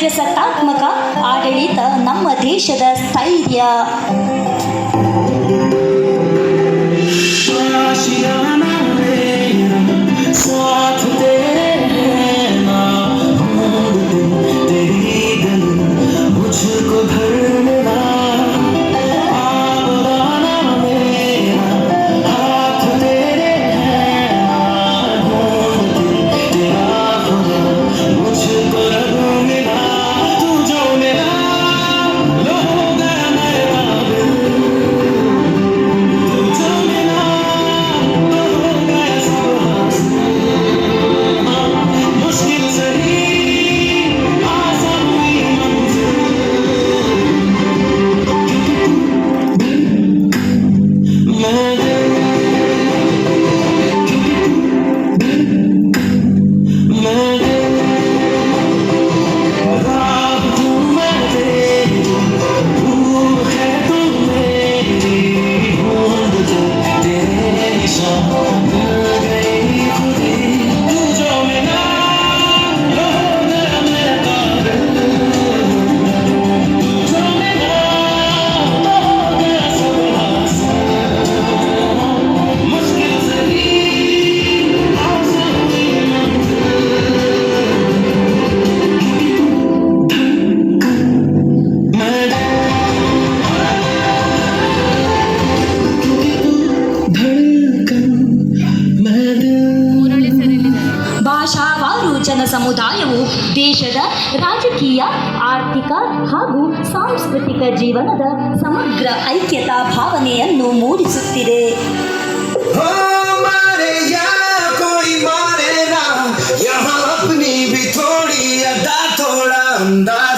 ರಜಸತಾತ್ಮಕ ಆಡಳಿತ ನಮ್ಮ ದೇಶದ ಸ್ಥೈರ್ಯ. ಸ್ವಾತ ಸಮುದಾಯವು ದೇಶದ ರಾಜಕೀಯ ಆರ್ಥಿಕ ಹಾಗೂ ಸಾಂಸ್ಕೃತಿಕ ಜೀವನದ ಸಮಗ್ರ ಐಕ್ಯತಾ ಭಾವನೆಯನ್ನು ಮೂಡಿಸುತ್ತಿದೆ. ಅಂದಾ.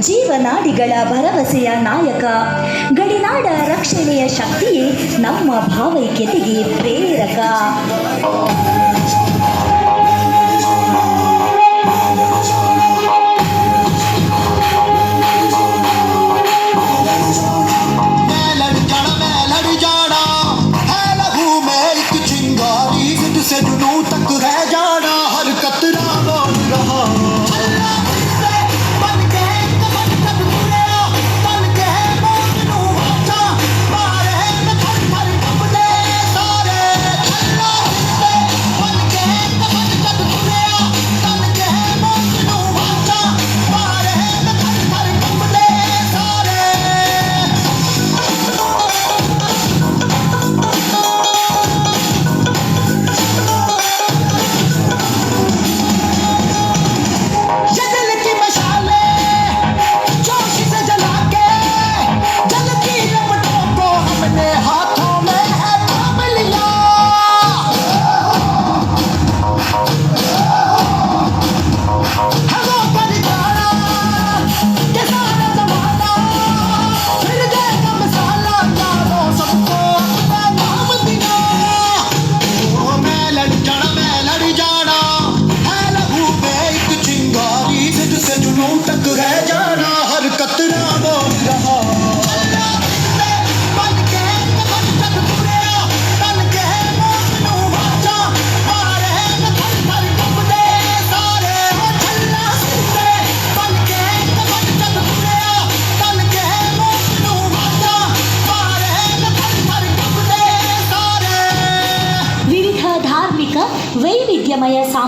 ಜೀವನಾಡಿಗಳ ಭರವಸೆಯ ನಾಯಕ. ಗಡಿನಾಡ ರಕ್ಷಣೆಯ ಶಕ್ತಿಯೇ ನಮ್ಮ ಭಾವೈಕ್ಯತೆಗೆ ಪ್ರೇರಕ.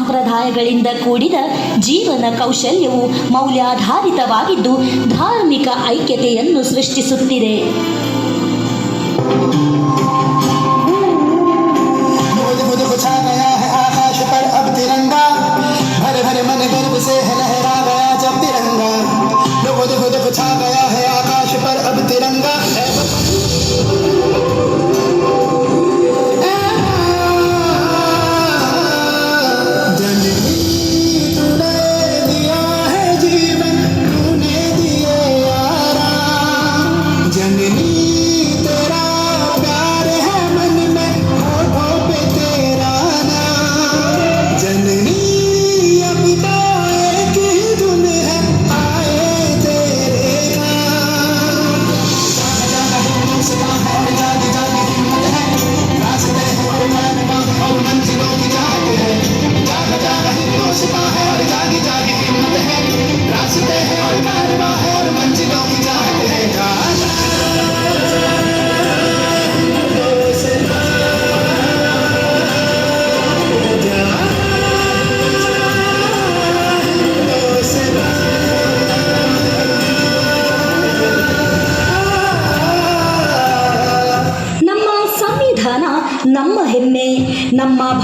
ಸಂಪ್ರದಾಯಗಳಿಂದ ಕೂಡಿದ ಜೀವನ ಕೌಶಲ್ಯವು ಮೌಲ್ಯಾಧಾರಿತವಾಗಿದ್ದು ಧಾರ್ಮಿಕ ಐಕ್ಯತೆಯನ್ನು ಸೃಷ್ಟಿಸುತ್ತಿದೆ. तिरंगा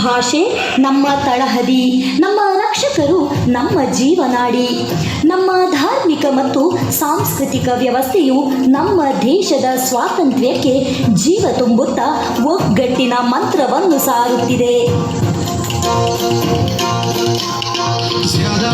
ಭಾಷೆ, ನಮ್ಮ ತಳಹದಿ, ನಮ್ಮ ರಕ್ಷಕರು, ನಮ್ಮ ಜೀವನಾಡಿ. ನಮ್ಮ ಧಾರ್ಮಿಕ ಮತ್ತು ಸಾಂಸ್ಕೃತಿಕ ವ್ಯವಸ್ಥೆಯು ನಮ್ಮ ದೇಶದ ಸ್ವಾತಂತ್ರ್ಯಕ್ಕೆ ಜೀವ ತುಂಬುತ್ತಾ ಒಗ್ಗಟ್ಟಿನ ಮಂತ್ರವನ್ನು ಸಾರುತ್ತಿದೆ. ज्यादा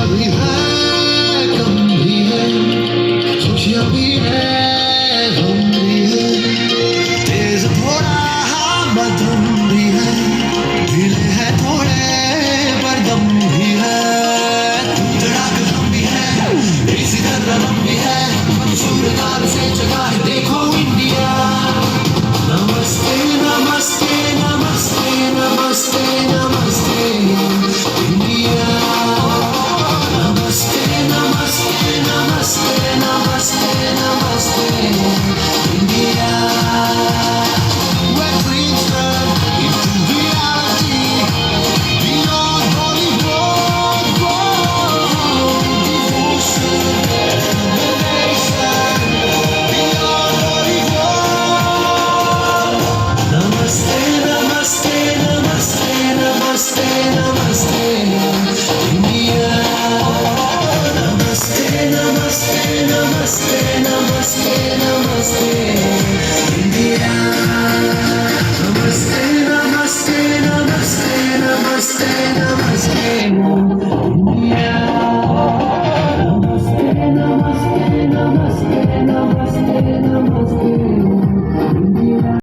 still